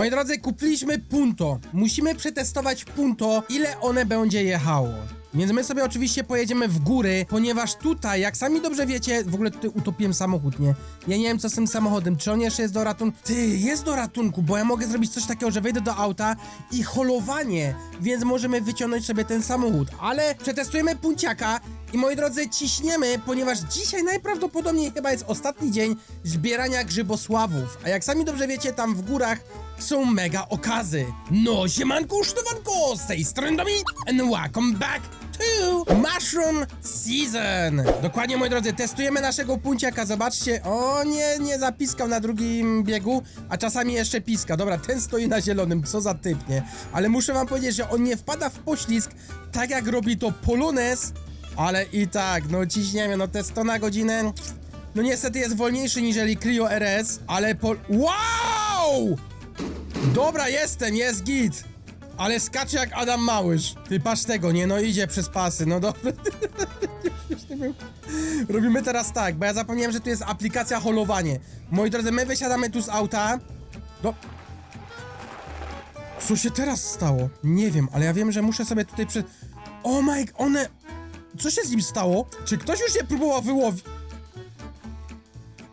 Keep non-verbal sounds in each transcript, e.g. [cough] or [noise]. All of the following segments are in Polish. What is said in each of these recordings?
Moi drodzy, kupiliśmy punto. Musimy przetestować punto, ile one będzie jechało. Więc my sobie oczywiście pojedziemy w góry, ponieważ tutaj, jak sami dobrze wiecie, w ogóle tutaj utopiłem samochód, nie? Ja nie wiem co z tym samochodem, czy on jeszcze jest do ratunku? Ty, jest do ratunku, bo ja mogę zrobić coś takiego, że wejdę do auta i holowanie, więc możemy wyciągnąć sobie ten samochód. Ale przetestujemy punciaka i moi drodzy, ciśniemy, ponieważ dzisiaj najprawdopodobniej chyba jest ostatni dzień zbierania grzybosławów. A jak sami dobrze wiecie, tam w górach są mega okazy. No, siemanko, sztowanko, z tej strony Dominik and welcome back to Mushroom Season. Dokładnie, moi drodzy, testujemy naszego punciaka, zobaczcie. O, nie, nie zapiskał na drugim biegu, a czasami jeszcze piska. Dobra, ten stoi na zielonym, co za typ, nie? Ale muszę wam powiedzieć, że on nie wpada w poślizg, tak jak robi to Polones, ale i tak, no ciśniemy, no te 100 na godzinę... No niestety jest wolniejszy niżeli Clio RS, ale po... Wow! Dobra, jestem, jest git. Ale skacze jak Adam Małysz. Ty patrz tego, nie? No idzie przez pasy, no dobra. [laughs] Robimy teraz tak, bo ja zapomniałem, że tu jest aplikacja holowanie. Moi drodzy, my wysiadamy tu z auta. Do... Co się teraz stało? Nie wiem, ale ja wiem, że muszę sobie tutaj przy... O my... one... Co się z nim stało? Czy ktoś już je próbował wyłowić?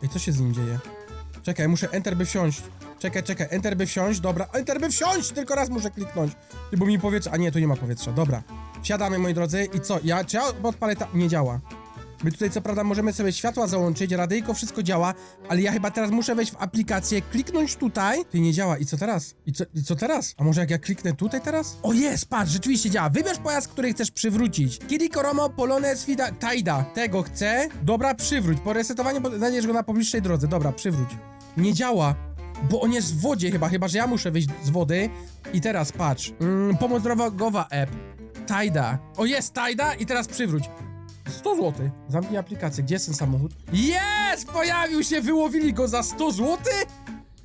Ej, co się z nim dzieje? Czekaj, muszę Enter by wsiąść. Czekaj, czekaj, Enter by wsiąść, dobra. Enter by wsiąść! Tylko raz muszę kliknąć. Bo mi powietrze... A nie, tu nie ma powietrza, dobra. Wsiadamy, moi drodzy, i co? Ja... Czy ja odpalę ta... Nie działa. My tutaj co prawda możemy sobie światła załączyć, radyjko, wszystko działa, ale ja chyba teraz muszę wejść w aplikację, kliknąć tutaj. Ty nie działa. I co teraz? I co, I co teraz? A może jak ja kliknę tutaj teraz? O jest, patrz, rzeczywiście działa. Wybierz pojazd, który chcesz przywrócić. Kiri Koromo, Polones, Fida. Tego chcę. Dobra, przywróć. Po resetowaniu znajdziesz go na pobliższej drodze. Dobra, przywróć. Nie działa. Bo on jest w wodzie chyba, chyba że ja muszę wyjść z wody. I teraz patrz. Mm, pomoc drogowa app. Tajda. O jest, Tajda i teraz przywróć. 100 zł. Zamknij aplikację. Gdzie jest ten samochód? Jest! Pojawił się! Wyłowili go za 100 zł?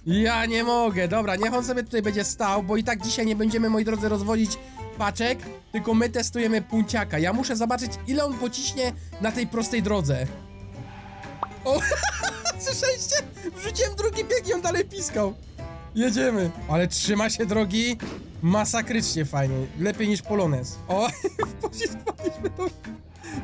Ja nie mogę. Dobra, niech on sobie tutaj będzie stał, bo i tak dzisiaj nie będziemy, moi drodzy, rozwodzić paczek, tylko my testujemy punciaka. Ja muszę zobaczyć, ile on pociśnie na tej prostej drodze. O, [laughs] słyszeliście? Wrzuciłem drugi bieg i on dalej piskał. Jedziemy. Ale trzyma się drogi masakrycznie fajnie. Lepiej niż Polones. O, [laughs] wpadliśmy do...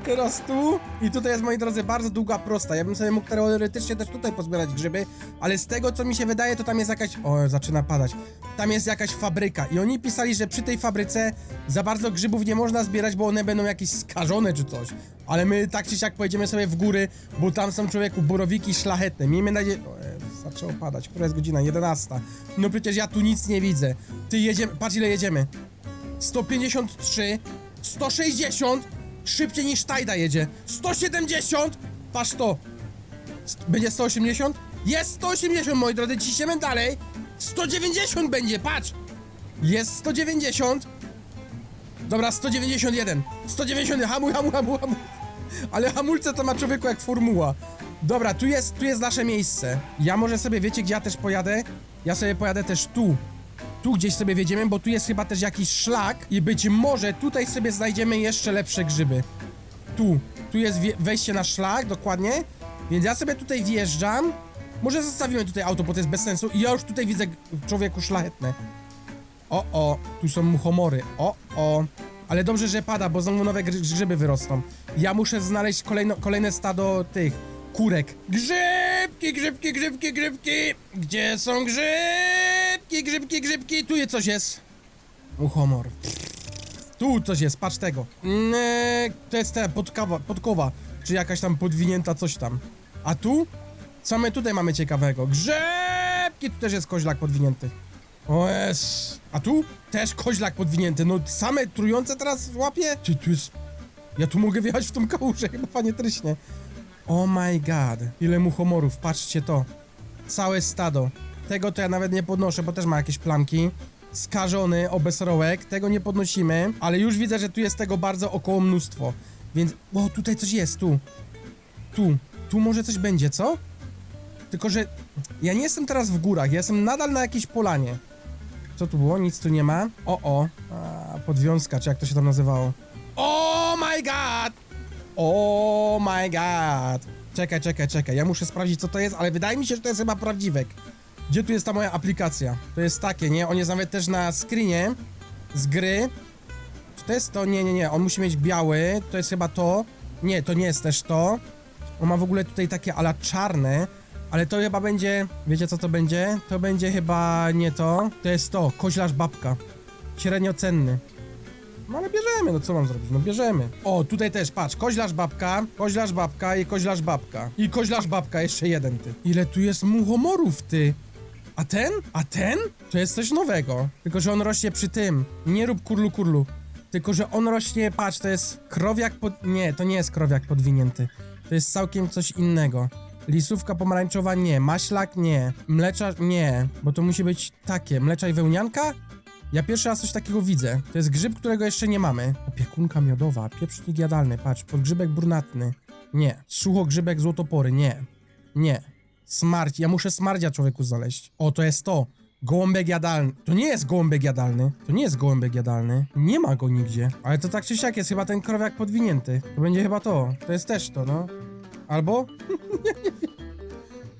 Teraz tu i tutaj jest, moi drodzy, bardzo długa prosta. Ja bym sobie mógł teoretycznie też tutaj pozbierać grzyby, ale z tego, co mi się wydaje, to tam jest jakaś... O, zaczyna padać. Tam jest jakaś fabryka i oni pisali, że przy tej fabryce za bardzo grzybów nie można zbierać, bo one będą jakieś skażone czy coś. Ale my tak czy siak pojedziemy sobie w góry, bo tam są, człowieku, borowiki szlachetne. Miejmy nadzieję... O, e, zaczęło padać. Która jest godzina? 11. No przecież ja tu nic nie widzę. Ty jedziemy... Patrz, ile jedziemy. 153, 160, szybciej niż Tajda jedzie. 170, patrz to. Będzie 180? Jest 180, moi drodzy, ciśniemy dalej. 190 będzie, patrz. Jest 190. Dobra, 191. 190, hamuj, hamuj, hamuj, hamuj. Ale hamulce to ma człowieku jak formuła. Dobra, tu jest, tu jest nasze miejsce. Ja może sobie, wiecie gdzie ja też pojadę? Ja sobie pojadę też tu. Tu gdzieś sobie wjedziemy, bo tu jest chyba też jakiś szlak i być może tutaj sobie znajdziemy jeszcze lepsze grzyby. Tu. Tu jest wejście na szlak, dokładnie. Więc ja sobie tutaj wjeżdżam. Może zostawimy tutaj auto, bo to jest bez sensu. I ja już tutaj widzę człowieku szlachetne. O, o, tu są muchomory. O, o. Ale dobrze, że pada, bo znowu nowe grzy- grzyby wyrosną. Ja muszę znaleźć kolejno, kolejne stado tych kurek. Grzybki, grzybki, grzybki, grzybki. Gdzie są grzybki, grzybki, grzybki? Tu jest coś jest. Muchomor. Tu coś jest, patrz tego. Nie, to jest ta podkawa, podkowa, czy jakaś tam podwinięta coś tam. A tu? Co my tutaj mamy ciekawego? Grzebki! Tu też jest koźlak podwinięty. O jest. A tu? Też koźlak podwinięty. No same trujące teraz łapie? Czy tu jest... Ja tu mogę wjechać w tą kałużę, [laughs] chyba fajnie tryśnie. Oh my god. Ile muchomorów, patrzcie to. Całe stado. Tego to ja nawet nie podnoszę, bo też ma jakieś plamki. Skażony, obesrołek, tego nie podnosimy, ale już widzę, że tu jest tego bardzo około mnóstwo. Więc, o, tutaj coś jest, tu. Tu, tu może coś będzie, co? Tylko, że ja nie jestem teraz w górach, ja jestem nadal na jakiejś polanie. Co tu było? Nic tu nie ma. O, o. A, podwiązka, czy jak to się tam nazywało. Oh my god! Oh my god! Czekaj, czekaj, czekaj. Ja muszę sprawdzić, co to jest, ale wydaje mi się, że to jest chyba prawdziwek. Gdzie tu jest ta moja aplikacja? To jest takie, nie? On jest nawet też na screenie z gry. Czy to jest to? Nie, nie, nie. On musi mieć biały. To jest chyba to. Nie, to nie jest też to. On ma w ogóle tutaj takie ala czarne. Ale to chyba będzie... Wiecie co to będzie? To będzie chyba nie to. To jest to. Koźlarz babka. Średnio cenny. No ale bierzemy, no co mam zrobić? No bierzemy. O, tutaj też, patrz, koźlarz babka, koźlarz babka i koźlarz babka. I koźlarz babka, jeszcze jeden, ty. Ile tu jest muchomorów, ty. A ten? A ten? To jest coś nowego. Tylko, że on rośnie przy tym. Nie rób kurlu kurlu. Tylko, że on rośnie, patrz, to jest krowiak pod... Nie, to nie jest krowiak podwinięty. To jest całkiem coś innego. Lisówka pomarańczowa nie, maślak nie, mlecza nie, bo to musi być takie, mlecza i wełnianka? Ja pierwszy raz coś takiego widzę. To jest grzyb, którego jeszcze nie mamy. Opiekunka miodowa, pieprznik jadalny, patrz, podgrzybek brunatny. Nie. Suchogrzybek złotopory, nie. Nie. Smarć, ja muszę smardzia człowieku znaleźć. O, to jest to. Gołąbek jadalny. To nie jest gołąbek jadalny. To nie jest gołąbek jadalny. Nie ma go nigdzie. Ale to tak czy siak jest chyba ten krowiak podwinięty. To będzie chyba to. To jest też to, no. Albo? [laughs]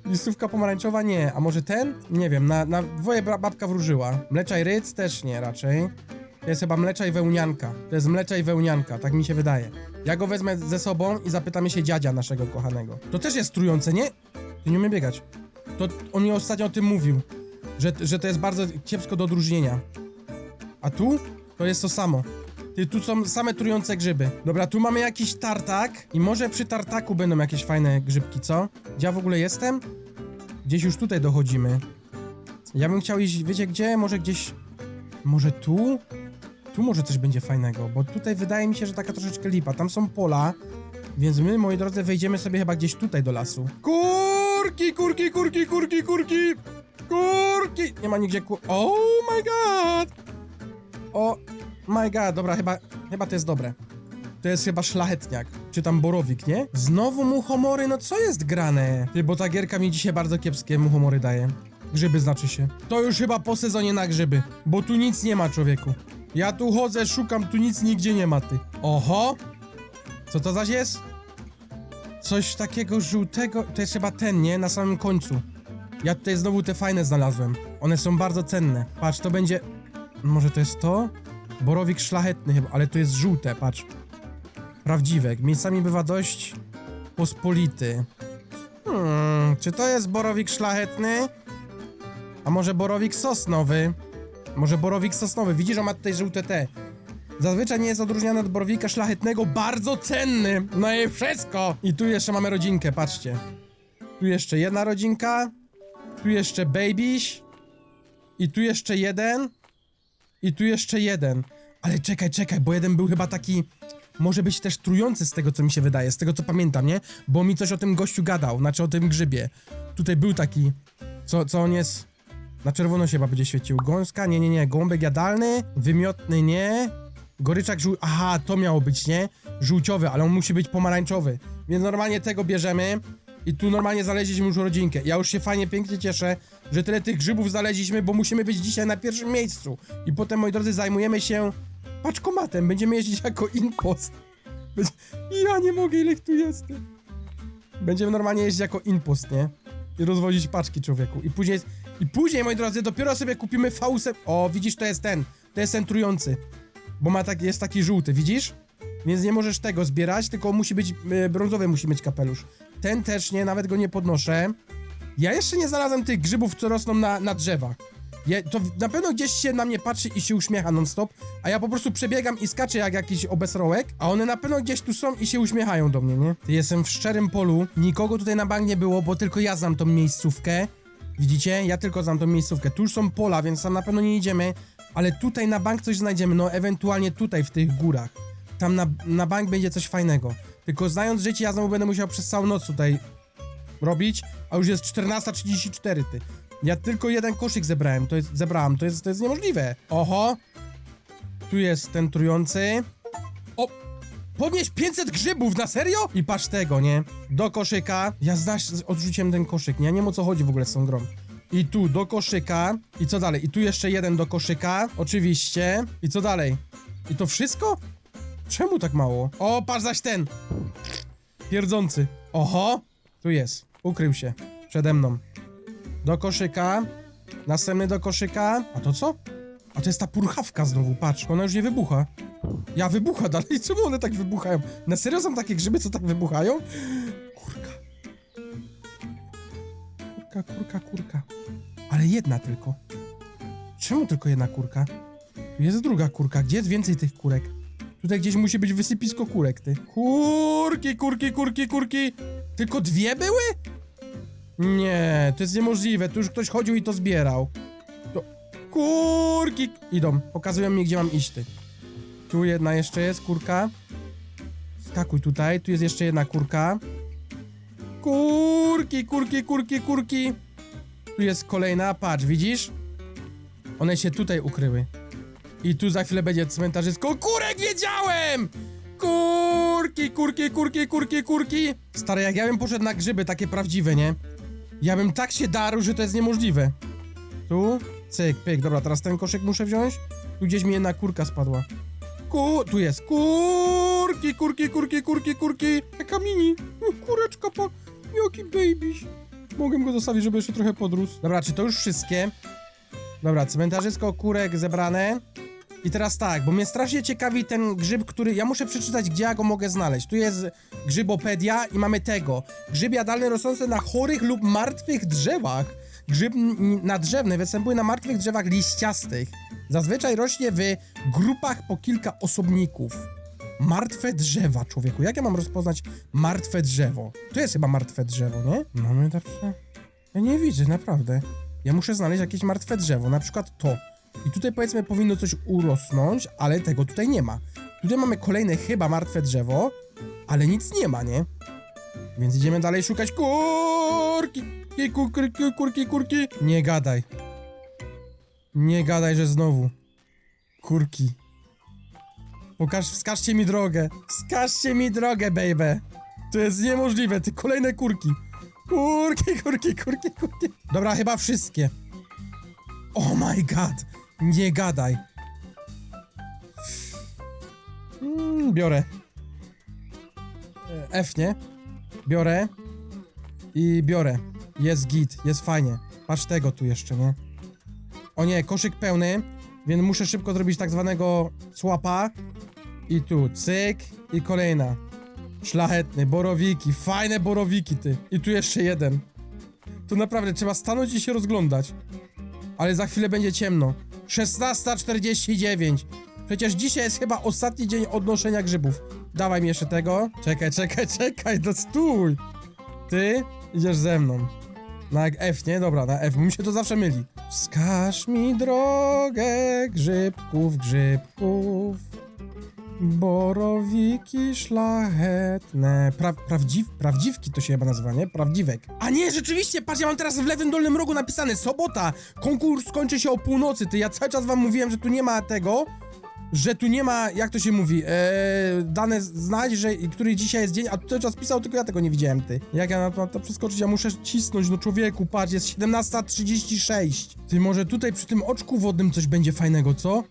Listówka pomarańczowa nie, a może ten? Nie wiem, na, na dwoje babka wróżyła. Mleczaj ryc też nie raczej. To jest chyba mlecza i wełnianka. To jest mlecza i wełnianka, tak mi się wydaje. Ja go wezmę ze sobą i zapytamy się dziadzia naszego kochanego. To też jest trujące, nie? Ty nie umie biegać. To on mi ostatnio o tym mówił, że, że to jest bardzo kiepsko do odróżnienia. A tu? To jest to samo. Ty, tu są same trujące grzyby. Dobra, tu mamy jakiś tartak i może przy tartaku będą jakieś fajne grzybki, co? Gdzie ja w ogóle jestem? Gdzieś już tutaj dochodzimy. Ja bym chciał iść, wiecie gdzie? Może gdzieś... Może tu? Tu może coś będzie fajnego, bo tutaj wydaje mi się, że taka troszeczkę lipa. Tam są pola, więc my, moi drodzy, wejdziemy sobie chyba gdzieś tutaj do lasu. Kurki, kurki, kurki, kurki, kurki! Kurki! Nie ma nigdzie kur... Oh my god! O my god, dobra, chyba, chyba to jest dobre. To jest chyba szlachetniak, czy tam borowik, nie? Znowu muchomory, no co jest grane? Ty, bo ta gierka mi dzisiaj bardzo kiepskie muchomory daje. Grzyby znaczy się. To już chyba po sezonie na grzyby, bo tu nic nie ma, człowieku. Ja tu chodzę, szukam, tu nic nigdzie nie ma, ty. Oho! Co to zaś jest? Coś takiego żółtego, to jest chyba ten, nie? Na samym końcu. Ja tutaj znowu te fajne znalazłem. One są bardzo cenne. Patrz, to będzie... Może to jest to? Borowik szlachetny chyba, ale to jest żółte, patrz. Prawdziwe. Miejscami bywa dość pospolity. Hmm, czy to jest borowik szlachetny? A może borowik sosnowy? Może borowik sosnowy. Widzisz, on ma tutaj żółte te. Zazwyczaj nie jest odróżniany od borowika szlachetnego, bardzo cenny. No i wszystko. I tu jeszcze mamy rodzinkę, patrzcie. Tu jeszcze jedna rodzinka. Tu jeszcze babyś. I tu jeszcze jeden. I tu jeszcze jeden. Ale czekaj, czekaj, bo jeden był chyba taki. Może być też trujący z tego, co mi się wydaje, z tego co pamiętam, nie? Bo mi coś o tym gościu gadał, znaczy o tym grzybie. Tutaj był taki. Co, co on jest. Na czerwono się chyba będzie świecił. Gąska? Nie, nie, nie. Gołąbek jadalny. Wymiotny nie. Goryczak żół... Aha, to miało być, nie? Żółciowy, ale on musi być pomarańczowy. Więc normalnie tego bierzemy. I tu normalnie znaleźliśmy już rodzinkę. Ja już się fajnie, pięknie cieszę, że tyle tych grzybów znaleźliśmy, bo musimy być dzisiaj na pierwszym miejscu. I potem, moi drodzy, zajmujemy się paczkomatem. Będziemy jeździć jako impost. Ja nie mogę, ile tu jest. Będziemy normalnie jeździć jako impost, nie? I rozwozić paczki człowieku. I później, i później, moi drodzy, dopiero sobie kupimy fausę. O, widzisz, to jest ten. To jest ten trujący. Bo ma tak, jest taki żółty, widzisz? Więc nie możesz tego zbierać, tylko musi być e, brązowy, musi mieć kapelusz. Ten też nie, nawet go nie podnoszę. Ja jeszcze nie znalazłem tych grzybów, co rosną na, na drzewach. To na pewno gdzieś się na mnie patrzy i się uśmiecha non-stop, a ja po prostu przebiegam i skaczę jak jakiś obesrołek, a one na pewno gdzieś tu są i się uśmiechają do mnie, nie? Jestem w szczerym polu, nikogo tutaj na bank nie było, bo tylko ja znam tą miejscówkę. Widzicie? Ja tylko znam tą miejscówkę. Tu już są pola, więc tam na pewno nie idziemy, ale tutaj na bank coś znajdziemy, no ewentualnie tutaj w tych górach. Tam na, na bank będzie coś fajnego. Tylko znając życie, ja znowu będę musiał przez całą noc tutaj robić, a już jest 14.34, ty. Ja tylko jeden koszyk zebrałem, to jest, zebrałem, to jest, to jest niemożliwe. Oho. Tu jest ten trujący. O! Podnieś 500 grzybów, na serio? I patrz tego, nie? Do koszyka. Ja znasz, odrzuciłem ten koszyk, nie? Ja nie wiem o co chodzi w ogóle z tą grą. I tu do koszyka. I co dalej? I tu jeszcze jeden do koszyka. Oczywiście. I co dalej? I to wszystko? Czemu tak mało? O, patrz zaś ten! Pierdzący. Oho! Tu jest. Ukrył się. Przede mną. Do koszyka. Następny do koszyka. A to co? A to jest ta purchawka znowu, patrz. Ona już nie wybucha. Ja wybucha dalej. [laughs] Czemu one tak wybuchają? Na serio są takie grzyby, co tak wybuchają? Kurka, kurka, kurka. Ale jedna tylko. Czemu tylko jedna kurka? Tu jest druga kurka. Gdzie jest więcej tych kurek? Tutaj gdzieś musi być wysypisko kurek, ty. Kurki, kurki, kurki, kurki. Tylko dwie były? Nie, to jest niemożliwe. Tu już ktoś chodził i to zbierał. To... Kurki! Idą. Pokazują mi, gdzie mam iść, ty. Tu jedna jeszcze jest, kurka. Skakuj tutaj. Tu jest jeszcze jedna kurka. Kurki, kurki, kurki, kurki. Tu jest kolejna, patrz, widzisz? One się tutaj ukryły. I tu za chwilę będzie cmentarzysko. Kurek wiedziałem! Kurki, kurki, kurki, kurki, kurki. Stary, jak ja bym poszedł na grzyby takie prawdziwe, nie? Ja bym tak się darł, że to jest niemożliwe. Tu, cyk, pyk. Dobra, teraz ten koszyk muszę wziąć. Tu gdzieś mi jedna kurka spadła. Ku, tu jest. Kurki, kurki, kurki, kurki, kurki. Taka mini. Kureczka, pa. Jaki babyś. Mogę go zostawić, żeby jeszcze trochę podrósł. Dobra, czy to już wszystkie? Dobra, cmentarzysko kurek zebrane. I teraz tak, bo mnie strasznie ciekawi ten grzyb, który... Ja muszę przeczytać, gdzie ja go mogę znaleźć. Tu jest grzybopedia i mamy tego. Grzyb jadalny rosnący na chorych lub martwych drzewach. Grzyb nadrzewny występuje na martwych drzewach liściastych. Zazwyczaj rośnie w grupach po kilka osobników. Martwe drzewa, człowieku. Jak ja mam rozpoznać martwe drzewo? To jest chyba martwe drzewo, nie? Mamy dobrze. Ja nie widzę, naprawdę. Ja muszę znaleźć jakieś martwe drzewo, na przykład to. I tutaj powiedzmy powinno coś urosnąć, ale tego tutaj nie ma. Tutaj mamy kolejne chyba martwe drzewo, ale nic nie ma, nie? Więc idziemy dalej szukać kurki, kurki, kurki, kurki, kurki. Nie gadaj. Nie gadaj, że znowu. Kurki. Pokaż, wskażcie mi drogę. Wskażcie mi drogę, baby. To jest niemożliwe, ty kolejne kurki. Kurki, kurki, kurki, kurki. Dobra, chyba wszystkie. Oh my god. Nie gadaj. Mm, biorę. E, F, nie? Biorę. I biorę. Jest git, jest fajnie. Patrz tego tu jeszcze, nie? O nie, koszyk pełny, więc muszę szybko zrobić tak zwanego słapa. I tu, cyk. I kolejna. Szlachetny, borowiki, fajne borowiki, ty. I tu jeszcze jeden. Tu naprawdę trzeba stanąć i się rozglądać. Ale za chwilę będzie ciemno. 16.49. Przecież dzisiaj jest chyba ostatni dzień odnoszenia grzybów. Dawaj mi jeszcze tego. Czekaj, czekaj, czekaj, no stój. Ty idziesz ze mną. Na F, nie? Dobra, na F, bo mi się to zawsze myli. Wskaż mi drogę grzybków, grzybków. Borowiki szlachetne. Pra, prawdziw, prawdziwki to się chyba nazywa, nie? Prawdziwek. A nie, rzeczywiście, patrz, ja mam teraz w lewym dolnym rogu napisane sobota. Konkurs kończy się o północy. Ty, ja cały czas wam mówiłem, że tu nie ma tego, że tu nie ma, jak to się mówi, eee, dane znać, że który dzisiaj jest dzień, a tu cały czas pisał, tylko ja tego nie widziałem, ty. Jak ja na to, to przeskoczyć, ja muszę cisnąć, no człowieku, patrz, jest 17.36. Ty, może tutaj przy tym oczku wodnym coś będzie fajnego, co?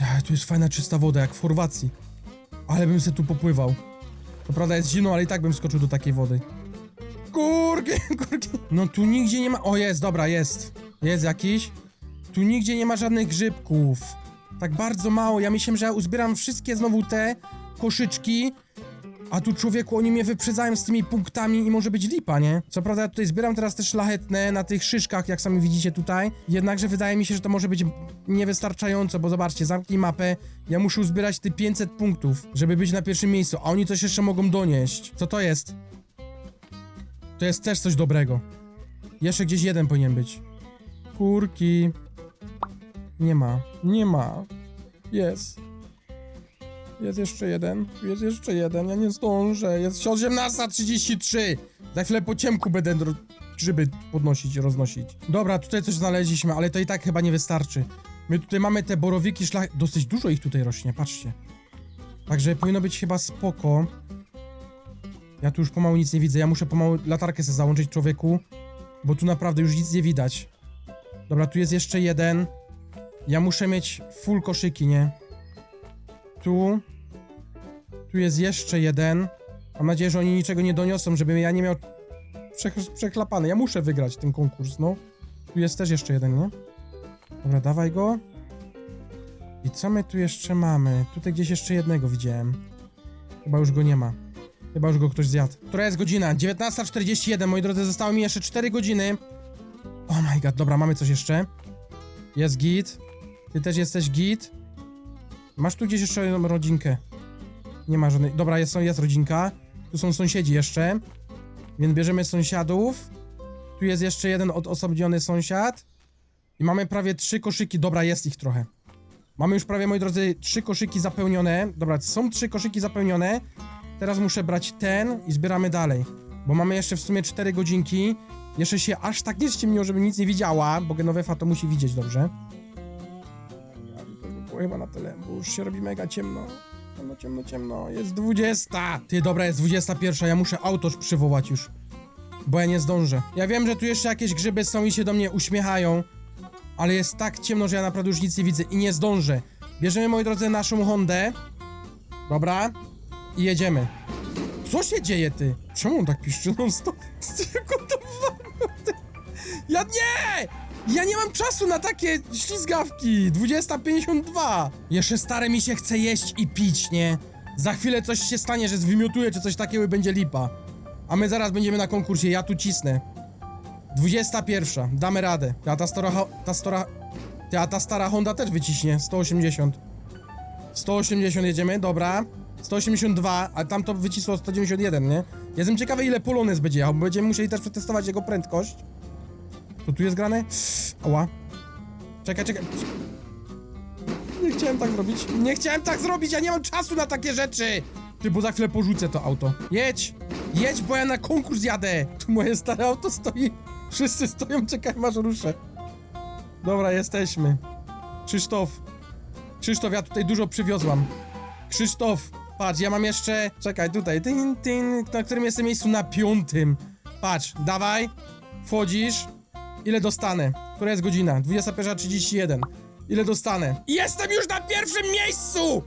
Ech, Tu jest fajna, czysta woda, jak w Chorwacji. Ale bym se tu popływał. To prawda jest zimno, ale i tak bym skoczył do takiej wody. Kurki, [laughs] kurki. No tu nigdzie nie ma... O, jest, dobra, jest. Jest jakiś. Tu nigdzie nie ma żadnych grzybków. Tak bardzo mało. Ja myślałem, że ja uzbieram wszystkie znowu te koszyczki. A tu człowieku, oni mnie wyprzedzają z tymi punktami i może być lipa, nie? Co prawda ja tutaj zbieram teraz te szlachetne na tych szyszkach, jak sami widzicie tutaj. Jednakże wydaje mi się, że to może być niewystarczająco, bo zobaczcie, zamknij mapę. Ja muszę uzbierać te 500 punktów, żeby być na pierwszym miejscu, a oni coś jeszcze mogą donieść. Co to jest? To jest też coś dobrego. Jeszcze gdzieś jeden powinien być. Kurki. Nie ma. Nie ma. Jest. Jest jeszcze jeden. Jest jeszcze jeden. Ja nie zdążę. Jest 18.33. Za chwilę po ciemku będę grzyby podnosić, roznosić. Dobra, tutaj coś znaleźliśmy, ale to i tak chyba nie wystarczy. My tutaj mamy te borowiki szlach... Dosyć dużo ich tutaj rośnie, patrzcie. Także powinno być chyba spoko. Ja tu już pomału nic nie widzę. Ja muszę pomału latarkę sobie załączyć człowieku. Bo tu naprawdę już nic nie widać. Dobra, tu jest jeszcze jeden. Ja muszę mieć full koszyki, nie? Tu. Tu jest jeszcze jeden. Mam nadzieję, że oni niczego nie doniosą, żebym ja nie miał przechlapane. Ja muszę wygrać ten konkurs, no. Tu jest też jeszcze jeden, nie? Dobra, dawaj go. I co my tu jeszcze mamy? Tutaj gdzieś jeszcze jednego widziałem. Chyba już go nie ma. Chyba już go ktoś zjadł. Która jest godzina? 19.41, moi drodzy, zostały mi jeszcze 4 godziny. Oh my god, dobra, mamy coś jeszcze. Jest git. Ty też jesteś git. Masz tu gdzieś jeszcze jedną rodzinkę. Nie ma żadnej. Dobra, jest, jest rodzinka. Tu są sąsiedzi jeszcze. Więc bierzemy sąsiadów. Tu jest jeszcze jeden odosobniony sąsiad. I mamy prawie trzy koszyki. Dobra, jest ich trochę. Mamy już prawie, moi drodzy, trzy koszyki zapełnione. Dobra, są trzy koszyki zapełnione. Teraz muszę brać ten i zbieramy dalej. Bo mamy jeszcze w sumie cztery godzinki. Jeszcze się aż tak nie ściemniło, żeby nic nie widziała, bo Genovefa to musi widzieć dobrze. Chyba na tyle, bo już się robi mega ciemno. Ciemno, ciemno, ciemno. Jest 20! Ty, dobra, jest 21. Ja muszę autoż przywołać już. Bo ja nie zdążę. Ja wiem, że tu jeszcze jakieś grzyby są i się do mnie uśmiechają. Ale jest tak ciemno, że ja naprawdę już nic nie widzę i nie zdążę. Bierzemy, moi drodzy, naszą Hondę. Dobra. I jedziemy. Co się dzieje, ty? Czemu on tak piszczy non stop? [laughs] Ja nie! Ja nie mam czasu na takie ślizgawki. 20.52. Jeszcze stare mi się chce jeść i pić, nie? Za chwilę coś się stanie, że zwymiotuje czy coś takiego i będzie lipa. A my zaraz będziemy na konkursie, ja tu cisnę. 21. Damy radę. A ta stara, ta stara... Ty, a ta stara Honda też wyciśnie. 180. 180 jedziemy, dobra. 182, a tam to wycisło 191, nie? Jestem ciekawy ile Polones będzie jechał, bo będziemy musieli też przetestować jego prędkość. To tu jest grane? Ała. Czekaj, czekaj. Nie chciałem tak zrobić. Nie chciałem tak zrobić, ja nie mam czasu na takie rzeczy! Ty, bo za chwilę porzucę to auto. Jedź! Jedź, bo ja na konkurs jadę! Tu moje stare auto stoi. Wszyscy stoją, czekają aż ruszę. Dobra, jesteśmy. Krzysztof. Krzysztof, ja tutaj dużo przywiozłam. Krzysztof, patrz, ja mam jeszcze. Czekaj, tutaj. Tyn, tyn, na którym jestem miejscu? Na piątym. Patrz, dawaj. Wchodzisz. Ile dostanę? Która jest godzina? 21.31. Ile dostanę? Jestem już na pierwszym miejscu!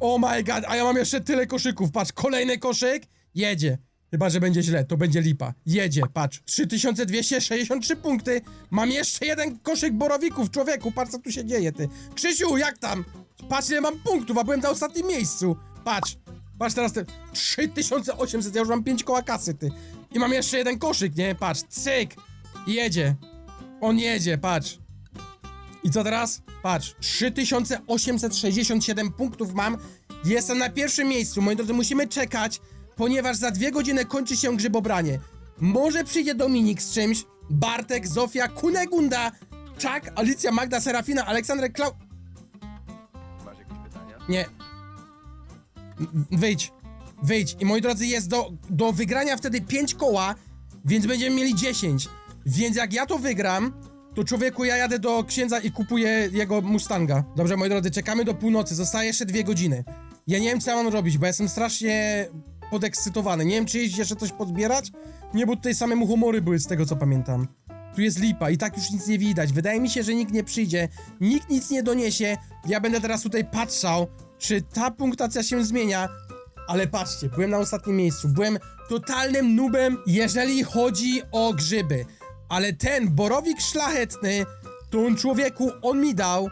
Oh my god, a ja mam jeszcze tyle koszyków. Patrz, kolejny koszyk. Jedzie. Chyba, że będzie źle, to będzie lipa. Jedzie, patrz. 3263 punkty. Mam jeszcze jeden koszyk borowików, człowieku. Patrz, co tu się dzieje, ty. Krzysiu, jak tam? Patrz, ile mam punktów, a byłem na ostatnim miejscu. Patrz. Patrz teraz te 3800, ja już mam 5 koła kasy, ty. I mam jeszcze jeden koszyk, nie? Patrz, cyk. Jedzie. On jedzie, patrz. I co teraz? Patrz, 3867 punktów mam. Jestem na pierwszym miejscu. Moi drodzy, musimy czekać, ponieważ za dwie godziny kończy się grzybobranie. Może przyjdzie Dominik z czymś, Bartek, Zofia, Kunegunda, Czak, Alicja, Magda, Serafina, Aleksandrę, Klau... Masz jakieś pytania? Nie. Wyjdź. Wyjdź. I moi drodzy, jest do, do wygrania wtedy 5 koła, więc będziemy mieli 10. Więc jak ja to wygram, to człowieku ja jadę do księdza i kupuję jego Mustanga. Dobrze, moi drodzy, czekamy do północy. Zostaje jeszcze dwie godziny. Ja nie wiem, co ja mam robić, bo jestem strasznie podekscytowany. Nie wiem, czy iść jeszcze coś pozbierać? Nie, bo tutaj same humory były z tego, co pamiętam. Tu jest lipa i tak już nic nie widać. Wydaje mi się, że nikt nie przyjdzie, nikt nic nie doniesie. Ja będę teraz tutaj patrzał, czy ta punktacja się zmienia. Ale patrzcie, byłem na ostatnim miejscu. Byłem totalnym nubem, jeżeli chodzi o grzyby. Ale ten borowik szlachetny, to on człowieku, on mi dał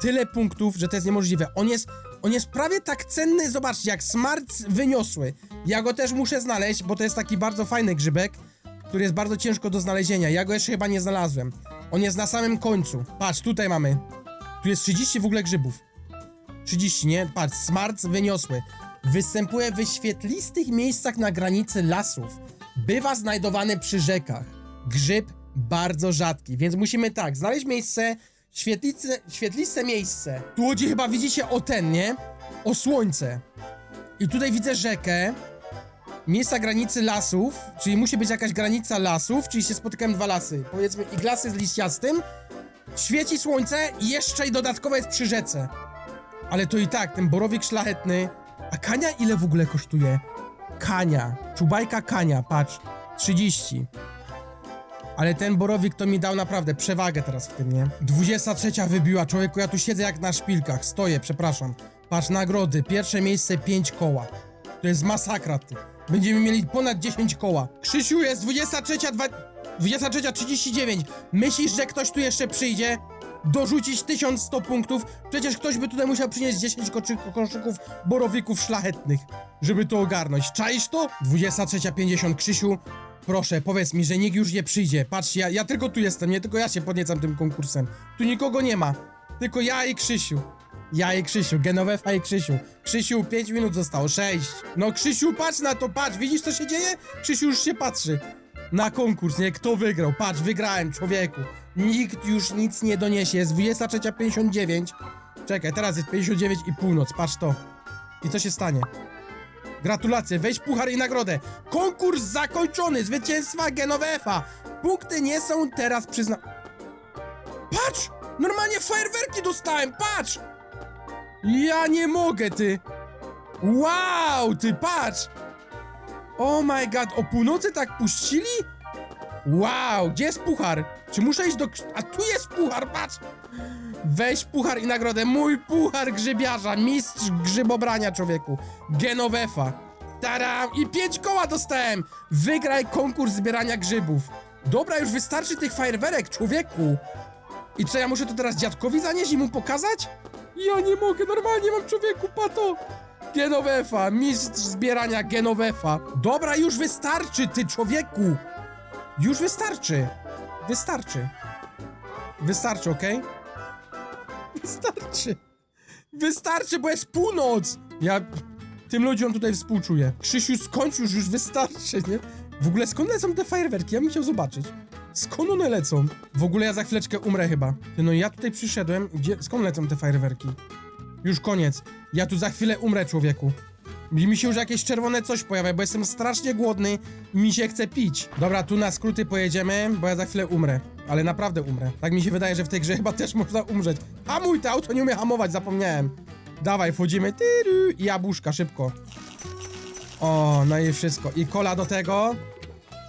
tyle punktów, że to jest niemożliwe. On jest, on jest prawie tak cenny, zobaczcie, jak smart wyniosły. Ja go też muszę znaleźć, bo to jest taki bardzo fajny grzybek, który jest bardzo ciężko do znalezienia. Ja go jeszcze chyba nie znalazłem. On jest na samym końcu. Patrz, tutaj mamy. Tu jest 30 w ogóle grzybów. 30, nie? Patrz, smart wyniosły. Występuje w świetlistych miejscach na granicy lasów. Bywa znajdowany przy rzekach. Grzyb bardzo rzadki, więc musimy tak, znaleźć miejsce, świetlice, świetliste miejsce. Tu chodzi chyba, widzicie, o ten, nie? O słońce. I tutaj widzę rzekę. Miejsca granicy lasów, czyli musi być jakaś granica lasów, czyli się spotykają dwa lasy. Powiedzmy, i lasy z liściastym. Świeci słońce i jeszcze i dodatkowo jest przy rzece. Ale to i tak, ten borowik szlachetny. A kania ile w ogóle kosztuje? Kania. Czubajka kania, patrz. 30. Ale ten borowik to mi dał naprawdę przewagę teraz w tym, nie? 23 wybiła, człowieku, ja tu siedzę jak na szpilkach. Stoję, przepraszam. Patrz, nagrody. Pierwsze miejsce 5 koła. To jest masakra, ty. Będziemy mieli ponad 10 koła. Krzysiu, jest 23, dwa- 23.39. Myślisz, że ktoś tu jeszcze przyjdzie? Dorzucić 1100 punktów? Przecież ktoś by tutaj musiał przynieść 10 koczy- koszyków borowików szlachetnych, żeby to ogarnąć. Czaisz to? 23.50. Krzysiu, proszę, powiedz mi, że nikt już nie przyjdzie. Patrz, ja, ja tylko tu jestem, nie tylko ja się podniecam tym konkursem. Tu nikogo nie ma. Tylko ja i Krzysiu. Ja i Krzysiu, Genovefa i Krzysiu. Krzysiu, 5 minut zostało, 6. No Krzysiu, patrz na to, patrz, widzisz co się dzieje? Krzysiu już się patrzy. Na konkurs, nie? Kto wygrał? Patrz, wygrałem, człowieku. Nikt już nic nie doniesie, jest 23.59. Czekaj, teraz jest 59 i północ, patrz to. I co się stanie? Gratulacje, weź puchar i nagrodę. Konkurs zakończony, zwycięstwa Genovefa. Punkty nie są teraz przyzna... Patrz! Normalnie fajerwerki dostałem, patrz! Ja nie mogę, ty! Wow, ty patrz! Oh my god, o północy tak puścili? Wow, gdzie jest puchar? Czy muszę iść do... A tu jest puchar, patrz! Weź puchar i nagrodę. Mój puchar grzybiarza, mistrz grzybobrania, człowieku. Genovefa. Taram! I pięć koła dostałem! Wygraj konkurs zbierania grzybów. Dobra, już wystarczy tych fajerwerek, człowieku. I co, ja muszę to teraz dziadkowi zanieść i mu pokazać? Ja nie mogę, normalnie mam człowieku, pato! Genovefa, mistrz zbierania Genovefa. Dobra, już wystarczy, ty człowieku! Już wystarczy. Wystarczy. Wystarczy, okej? Wystarczy. Wystarczy, bo jest północ! Ja tym ludziom tutaj współczuję. Krzysiu, skończ już, już wystarczy, nie? W ogóle skąd lecą te fajerwerki? Ja bym chciał zobaczyć. Skąd one lecą? W ogóle ja za chwileczkę umrę chyba. No ja tutaj przyszedłem, gdzie, skąd lecą te fajerwerki? Już koniec. Ja tu za chwilę umrę, człowieku. I mi się już jakieś czerwone coś pojawia, bo jestem strasznie głodny i mi się chce pić. Dobra, tu na skróty pojedziemy, bo ja za chwilę umrę. Ale naprawdę umrę. Tak mi się wydaje, że w tej grze chyba też można umrzeć. Hamuj, to auto nie umie hamować, zapomniałem. Dawaj, wchodzimy. Tyru. I jabłuszka, szybko. O, no i wszystko. I kola do tego.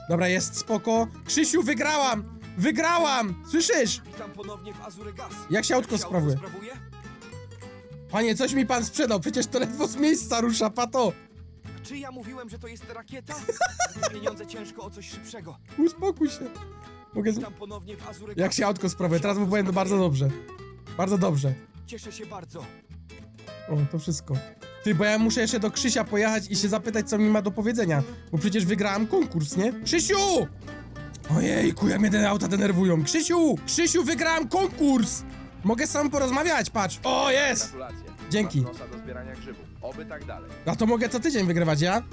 Dobra, jest spoko. Krzysiu, wygrałam! Wygrałam! Słyszysz? Witam ponownie w Azuregas. Jak się autko sprawuje? Panie, coś mi pan sprzedał, przecież to ledwo z miejsca rusza, pato. Czy ja mówiłem, że to jest rakieta? [laughs] Pieniądze ciężko o coś szybszego. Uspokój się. Mogę... Z... Witam ponownie w Azuregas. Jak się autko sprawuje? Teraz mu powiem to bardzo dobrze. Bardzo dobrze. Cieszę się bardzo. O, to wszystko. Ty, bo ja muszę jeszcze do Krzysia pojechać i się zapytać, co mi ma do powiedzenia. Bo przecież wygrałem konkurs, nie? Krzysiu! Ojejku, jak mnie te auta denerwują. Krzysiu! Krzysiu, wygrałem konkurs! Mogę sam porozmawiać, patrz. O, jest! Gratulacje. Dzięki. Masz nosa do zbierania grzybów. Oby tak dalej. A to mogę co tydzień wygrywać, ja?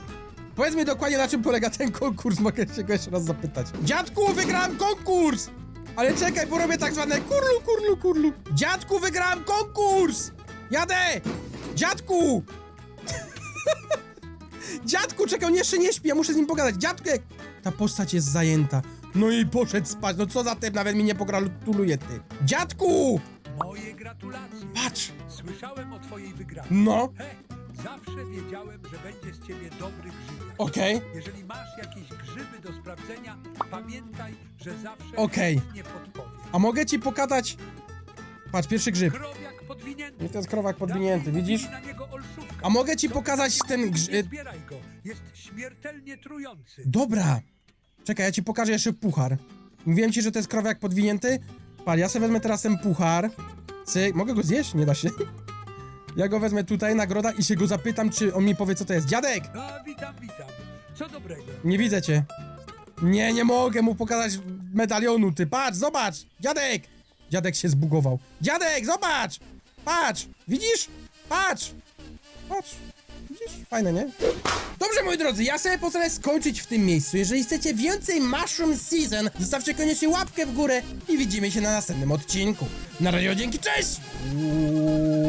Powiedz mi dokładnie, na czym polega ten konkurs, mogę się go jeszcze raz zapytać. Dziadku, wygrałem konkurs! Ale czekaj, bo robię tak zwane kurlu, kurlu, kurlu. Dziadku, wygrałem konkurs! Jadę! Dziadku! [laughs] Dziadku, czekaj, on jeszcze nie śpi, ja muszę z nim pogadać. Dziadku, jak... Ta postać jest zajęta. No i poszedł spać, no co za tym, nawet mi nie pogratuluje, ty. Dziadku! Moje gratulacje. Patrz! Słyszałem o twojej wygranej. No, zawsze wiedziałem, że będzie z ciebie dobry grzybiarz. okej. Jeżeli masz jakieś grzyby do sprawdzenia, pamiętaj, że zawsze Okej. nie podpowiem. A mogę ci pokazać... Patrz, pierwszy grzyb. Krowiak podwinięty. I to jest krowak podwinięty, widzisz? Na niego. A mogę ci pokazać ten robisz? grz- Nie zbieraj go. Jest śmiertelnie trujący. Dobra. Czekaj, ja ci pokażę jeszcze puchar. Mówiłem ci, że to jest krowiak podwinięty? Patrz, ja sobie wezmę teraz ten puchar. Cyk. Mogę go zjeść? Nie da się. Ja go wezmę tutaj, nagroda, i się go zapytam, czy on mi powie, co to jest. Dziadek! A, witam, witam. Co dobrego? Nie widzę cię. Nie, nie mogę mu pokazać medalionu, ty. Patrz, zobacz! Dziadek! Dziadek się zbugował. Dziadek, zobacz! Patrz! Widzisz? Patrz! Patrz! Widzisz? Fajne, nie? Dobrze, moi drodzy, ja sobie pozwolę skończyć w tym miejscu. Jeżeli chcecie więcej Mushroom Season, zostawcie koniecznie łapkę w górę i widzimy się na następnym odcinku. Na razie, dzięki, cześć! Uuu.